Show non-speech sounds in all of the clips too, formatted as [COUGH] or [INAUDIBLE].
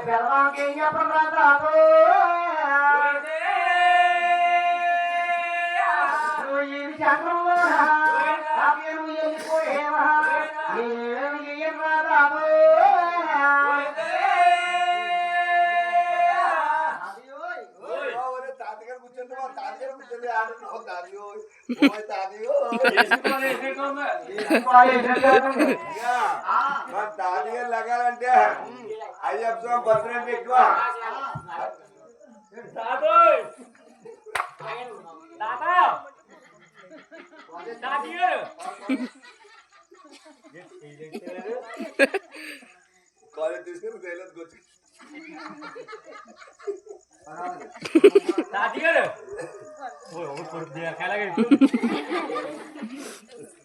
చిరమాకి ఆడుతున్నావు తాతయ్యో ఓయ్ తాతయ్యో వేసుకోవాలి, వేసుకోవాలి. యా, మా తాతగారు లగాలంటే అయ్యప్ప స్వామి భద్రం అంటే ఎక్కువ తాతోయ్. తాత. తాతయ్యగారు. కాలేజ్ తీసుకుని తేలేదు కూర్చు খেলা। [LAUGHS]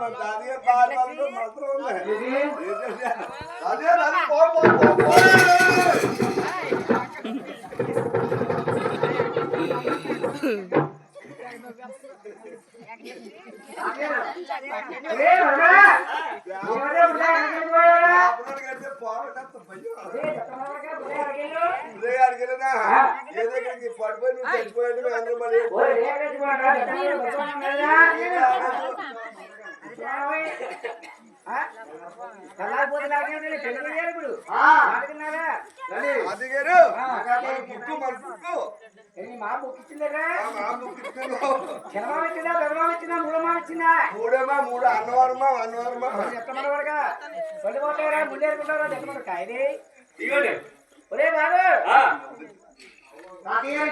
మన తాతగారు పాలు పాలు మాత్రం ఉంది. అదే అది పో పో పో పో అప్పుడు మా బుక్ చిన్నమా పెద్దమా మూడమా ఇచ్చిందా మూడేమా మూడు అన్నవరమా అన్నవరమా ఎత్తమన్న వరగా పళ్ళు పోతారా కాయది. ఒరే బాబు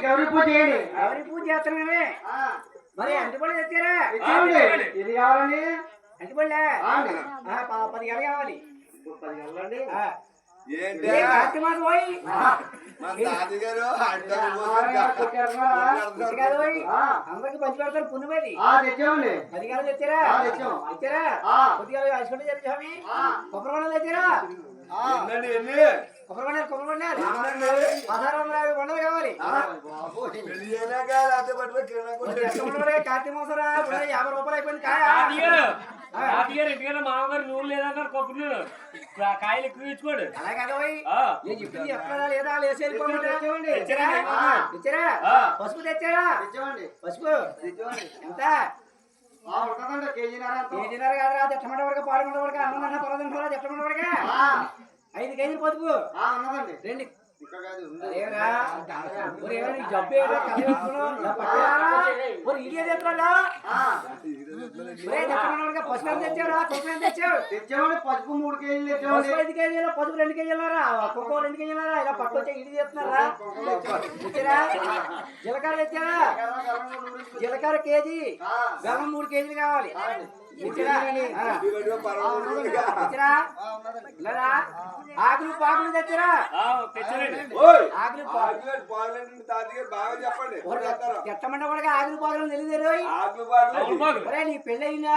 గౌరీ పూజ చేయండి గౌరీ పూజ చేస్తున్నామే మరి అంటిపళ్ళు తెచ్చారా తెచ్చామండి. ఇది కావాలండి అవును. పది గంటలు కావాలి. పది అడ్డం అందరికి పంచి పెడతారు పుణ్యమది తెచ్చామండి. పది గంటలు తెచ్చారా? ఆ, తెచ్చాం. తెచ్చారా? ఆ. కొద్దిగా అసుకుంటే చెప్పామి కొబ్బరి తెచ్చారా? కొబ్బరి బండాలు కొబ్బరి బండాలు పదహారు వందల యాభై బండలు కావాలి. కార్తీక మాసం యాభై రూపాయలు అయిపోయింది కాయ? తాతయ్యగారు ఇంటికన్నా మామగారు నూనె లేదన్నారు కొబ్బరి నూనె. కాయలు ఎక్కువ ఇచ్చుకోండి. పసుపు తెచ్చారా? పసుపు? ఎంత? కేజీన్నర కాదురా తెట్టమంట వరకు పాడమంట వరకు అన్నం పదకొండు తెట్టమంట వరకు. ఆ, ఐదు కేజీలు పసుపు ఆ, ఉన్నదండి. రెండు పసుపు మూడు కేజీలు ఐదు కేజీలు పసుపు రెండు కేజీలరా కుక్క రెండు కేజీలరా ఇలా పట్టుకొచ్చే ఇది చేస్తున్నారా? తెచ్చారా జీలకర్ర తెచ్చారా జీలకర్ర కేజీ. బెల్లం మూడు కేజీలు కావాలి. తెచ్చారా. తెచ్చారా ఆకులు పాకులు తెచ్చారా. ఆకులు తాతగారు బాగా చెప్పండి. కూడా ఆకులు పాకులు తెలియదు నీ పెళ్ళి అయినా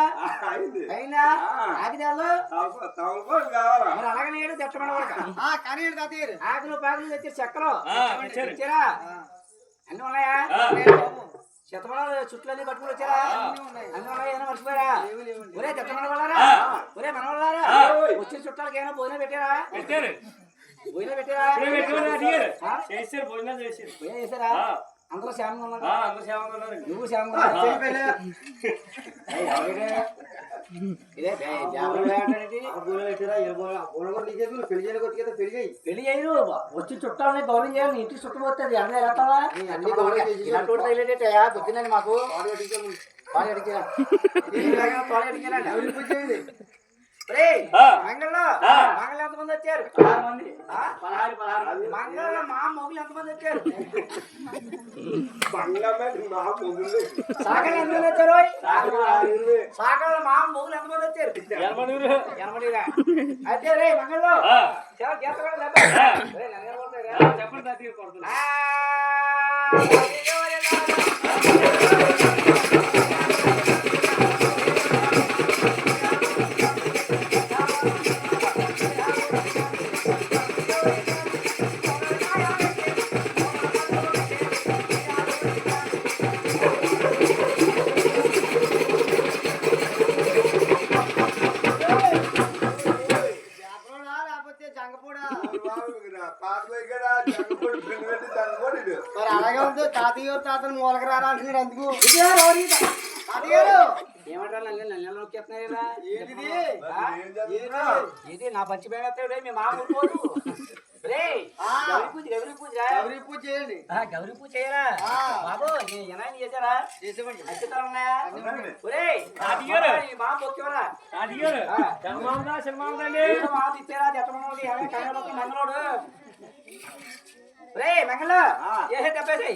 ఆ. ఆగిదాలు తమలపాకు- తమలపాకు కావాలా? మరి అలాగనే తెట్టమంట కూడా ఆ, కానీ తాతయ్య గారు. ఆకులు పాకులు తెచ్చి చక్కలు. ఆ, తెచ్చారు. తెచ్చారా? అన్ని ఉన్నాయా. శతమానాలు చుట్లన్నీ కట్టుకుని వచ్చారా? అన్ని ఉన్నాయి. ఏమైనా మర్చిపోయారా? ఒరే చెత్తమన వాళ్ళారా. ఒరే మన వాళ్ళారా. వచ్చిన చుట్టాలకి ఏమైనా భోజనం పెట్టారా? పెట్టారు. భోజనం పెట్టారా? పెట్టుకుని? చేశారు చేశారు. భోజనం చేశారా? ఆ. అందరూ శ్యామంగా అందరూ ఉన్నారు. నువ్వు శ్యామంగా పెళ్ళి చేయరు. వచ్చి చుట్టాలని గౌరవం చేయాలి ఇంటికి చుట్టపోతుంది అన్న తగిలేటట్టా పొద్దున్నది మాకు. పాలు అడిగిరా [LAUGHS] ఆ. మంగళ ఎంతమంది వచ్చారు? మంగళలో మా మొగులు ఎంతమంది వచ్చారు. సాగలు ఎంతమంది వచ్చారు. సాగలో మా మొగులు ఎంతమంది వచ్చారు? అయితే రే మంగళలో నన్ను నిలబడతారా? ఆ, చెప్పండి చేస్తున్నా? ఇది నా పంచి బేగత్తాడు మీ మామ ఆ. గౌరీ పూజ గౌరీ పూజ ఎవరి పూజ చేయండి. ఆ, గౌరీ పూజ చేయరా? ఆ. బాబు నీ ఎనాయన చేశారా? చేసేవండి అచ్చుతాలు ఉన్నాయా. నీ మామ మొక్కేవరా ఇచ్చారా? మంగళోడు రే మంగళ. ఏ డబ్బేసాయి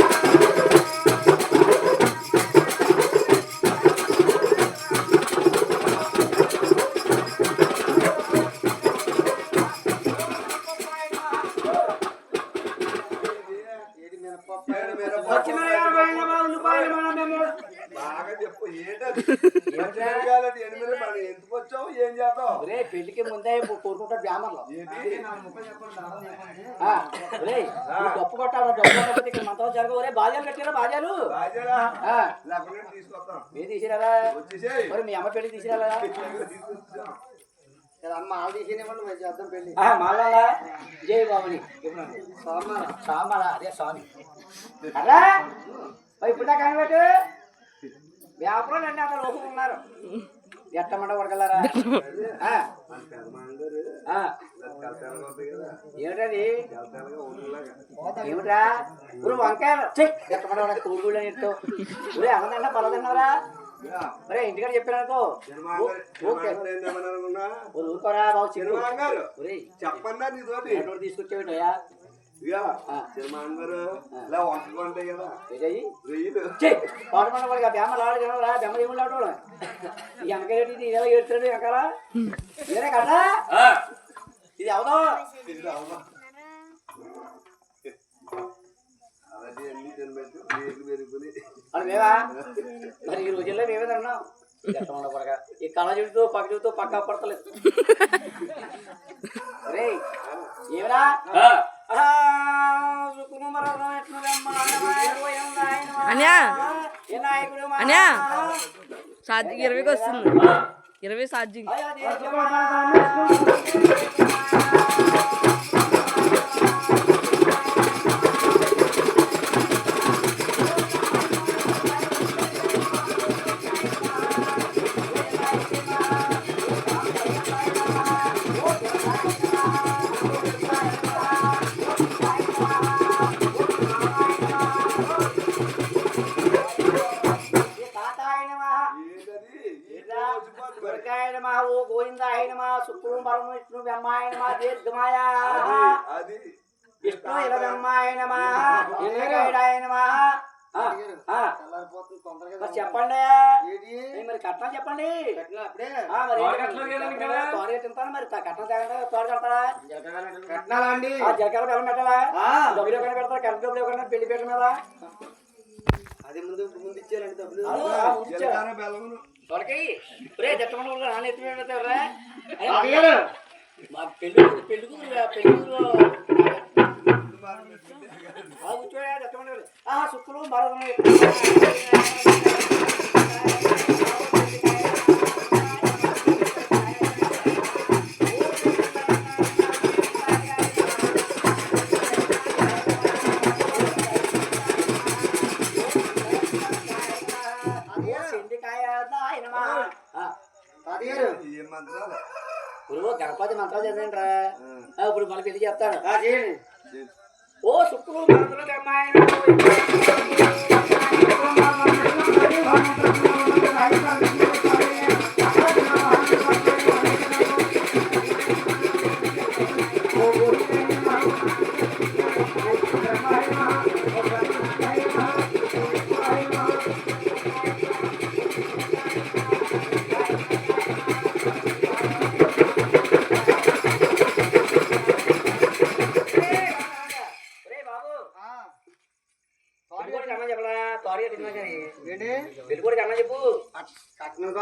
పెళ్ళికి ముందే కోరుకుంటాడు బ్యామర్లో ఒరేయ్, నువ్వు డప్పు కొట్టకపోతే ఇక్కడ మంత్రం జరగవు. ఒరే బాజాలు కట్టారా బాజాలు మీరు తీసిరారా? మరి మీ అమ్మ పెళ్ళి తీసిరారా? తీసుకొచ్చాం. ఇలా అమ్మ ఆలు తీసేనివ్వండి మరి చేద్దాం పెళ్ళి. ఆ, మాలాలా జై బాబుని. సామాలా? అదే స్వామి. అలా ఇప్పుడు దాకా కనిపెట్టు వ్యాపారం అండి అక్కడ లోపల ఉన్నారు. ఎట్టమంట కొడగలరా కదా [LAUGHS] ఏమిటది? ఏమిటా ఇప్పుడు వంకాయలు. చెక్ ఎట్టమంట కూడుగుళ్ళు ఎత్తు ఒరే అన్నదన్న పలదన్నవరా ఒరే ఇంటికాడ ఒరే ఊరుకోరా బాబు తీసుకొచ్చేవిటయా ఇక సినిమాంగారు ఇలా వంటకుంటాయి కదా. ఏదయ్యి రొయ్యలు పాటమంట వాడికి ఆ బెమ్మ రాడు రా బెమ్మ ఏమి రాడు ఈ వెనకాల ఇది ఎలా ఏడుతాడు వెనకాల? వేరే కదా ఇది అవదో? ఇది అవునా? అలాంటి అన్ని తినబెట్టు అది మరి ఈ రోజుల్లో మేమే తిన్నాం. ఎట్టమండ పడక ఈ కళ చూడుతూ పక్క చూడుతూ పక్క పడతలేదు. [LAUGHS] రే ఏమరా? అన్యా? అన్యా? ఛార్జింగ్ ఇరవైకి వస్తుంది ఇరవై సాధ్యం పరమ విష్ణు బ్రహ్మాయనమా దీర్ఘమాయ అది విష్ణు ఇల బ్రహ్మాయనమా ఇలగైడాయనమా తెల్లారిపోతుంది తొందరగా మరి చెప్పండి. మరి కట్నం చెప్పండి. కట్టినా అప్పుడే. ఆ, మరి కట్టింతాను మరి? కట్నం తేగంటే తోడ కడతారా? కట్నాలా అండి? ఆ జలకాల బెల్లం పెట్టాలా డబ్బులు ఎవరైనా పెడతారా కరెంట్ డబ్బులు పెళ్ళి పెట్టిన మీద? అది ముందు ముందు ఇచ్చేయాలండి డబ్బులు? జీలకర్ర బెల్లమును రే కూడా నాన్న ఎత్తి మా పెళ్ళి కూతురు- పెళ్ళి కూతురు. పెళ్ళి కూతురు కూర్చోయా దత్తమండ ఆ సుక్కులు గురువు గణపతి మంత్రాలు చదివండిరా. ఆ, ఇప్పుడు మళ్ళీ పెళ్ళి చెప్తాను ఓ శుక్రుడు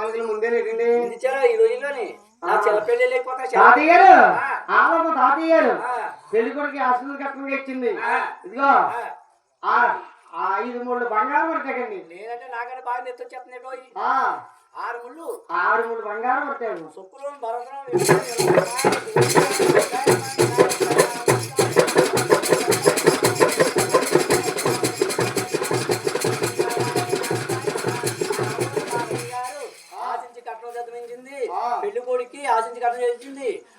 కావాల్సిన ముందే ఇది ఇచ్చారా ఈ రోజుల్లోని? నా చిల్ల పెళ్ళి లేకపోతే తాతయ్య గారు ఆ. ఆలమ్మ తాతయ్య గారు ఆ. పెళ్ళి కొడుకు అసలు కట్నం ఇచ్చింది. ఇదిగో ఆ. ఐదు మూడు బంగారం పడతాయండి లేదంటే నాకంటే బాగా నెత్తి వచ్చేస్తుంది పోయి ఆ. ఆరు ముళ్ళు. ఆరు మూడు బంగారం పడతాయి శుక్రం భరతం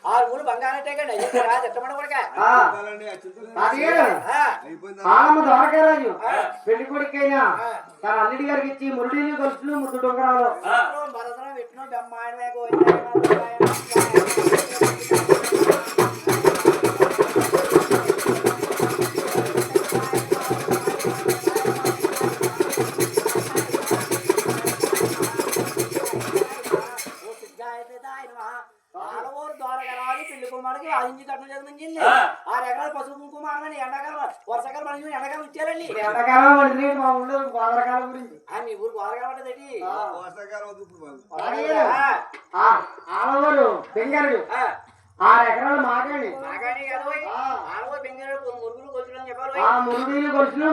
ఆరు మూడు బంగారట్టే కండి అయ్యి రాదు ఎట్టమడ కొడక? ఆ. చెప్పాలండి అచ్యుతులు తాతయ్య గారు ఆ, అయిపోయిందా ఆలమ్మ ద్వారకారాజు. పెళ్ళి కొడుకైనా. తన అల్లుడి గారికి ఇచ్చి మురళీలు గొలుసులు ముద్దు డొంగరాలు. శుక్రం భరతం విష్ణు ఆదించి కట్నం చదివించింది ఆరు ఎకరాలు పసుపు కుంకుమ అనగానే ఎండాకాలం వర్షాకాలం మనకి ఎండాకాలం ఇచ్చారండి ఎండాకాలం పడింది మా ఊళ్ళో గోదావరికాలం గురించి ఆ, మీ ఊరు గోదగా పడ్డది వర్షాకాలం వద్దు ఇప్పుడు బాబు. తాతయ్య గారు ఆ ఆలవారు బెంగారుడు ఆరు ఎకరాలు మాకండి నాగానే కాదు. ఆడవో మురుగులు కొట్టుకుని చెప్పాలి ఆ ఓయ్. మురళీలు గొలుసులు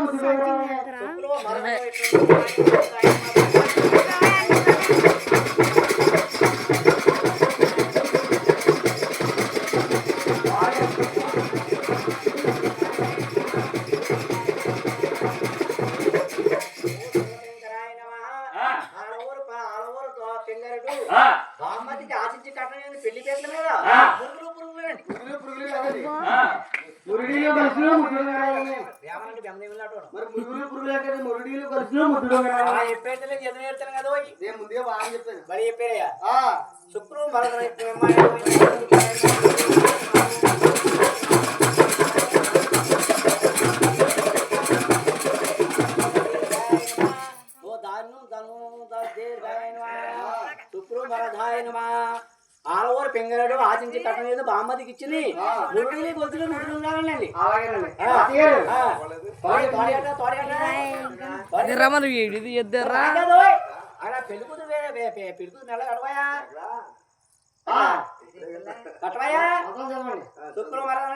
బెమ్మదేవులు అటు. మరి పురుగులు పురుగులు అంటే మురళీలు గొలుసులు ముద్దు డొంగరాలు ఆ చెప్పేది ఎదురు నేర్తాను కదా ముందే బాగా చెప్పాను. బడి చెప్పారయ్యా ఆ. శుక్రవారం మరొక ఆడవారు పెంగరాడు ఆశించి కట్టం లేదు బామ్మదికి ఇచ్చింది మురుడిని గొంతులు మురుడు ఉండాలండి ఇది ఇద్దరా. అలా వేరే నెల కట్టవయా? శుక్రవారం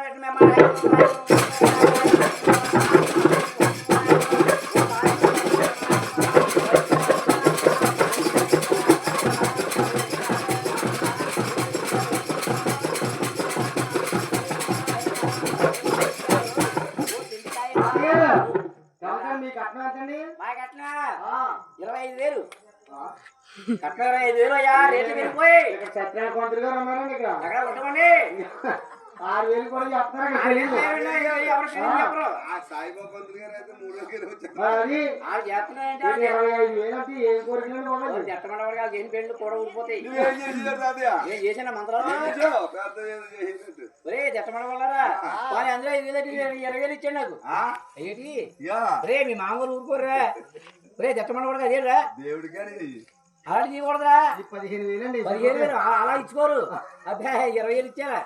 ఐదు వేలు. ఐదు వేలు అయ్యా రేట్లు పెరిగిపోయి ఇక్కడ సత్యనారాయణ పంతులు గారు ఉన్నారండి ఇక్కడ. అక్కడ ఆరు వేలు కూడా ఇరవై ఐదు వేలు అంటే ఏం కోరికలు కూడా ఊడిపోతాయి. నేను చేసిన మంత్రాలు? చెట్టమండవాళ్ళరా కానీ అందులో ఐదు వేలు ఇరవై వేలు ఇచ్చాడు నాకు. ఆ? ఏంటి? యా. రే మీ మామూలు ఊరుకోర్రా. రే చెట్టమండవాడు అదేరా దేవుడికి అలాంటి తీయకూడదురా. ఇది పదిహేను వేలు అండి పదిహేను వేలు. ఆ- అలా ఇచ్చుకోరు. అబ్బే ఇరవై వేలు ఇచ్చారా?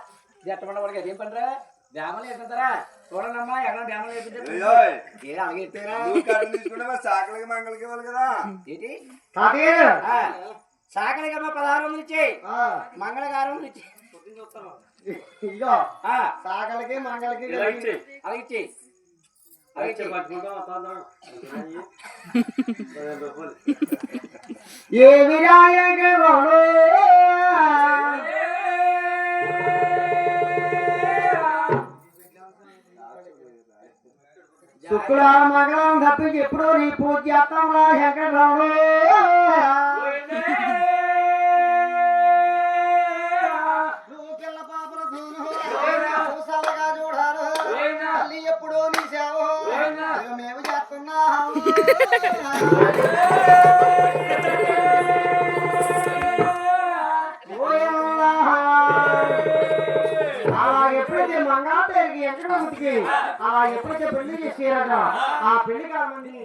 చెట్టమండవాడికి అదేం పనిరా? బ్యామలు ఎత్తారా చూడండమ్మా ఎక్కడ బ్యామలు ఎత్తుంటే ఏయ్, ఏ అలాగే ఎత్తారా సాకలకి మంగళకి ఇవ్వాలి కదా. ఏంటి? ఆ, సాకలికమ్మ పదహారు వందలు ఇచ్చేయి. ఆ, మంగళగారం వందలు ఇచ్చేయి. ఇదిగో. ఆ, సాకలకి మంగళకి ఇలా ఏ విరాయకుడు శుక్రవారం మంగళవారం తప్పించి ఎప్పుడో నీ పూజ చేస్తాం రా వెంకటరాముడు ఆ పెళ్ళి కామంది ఆ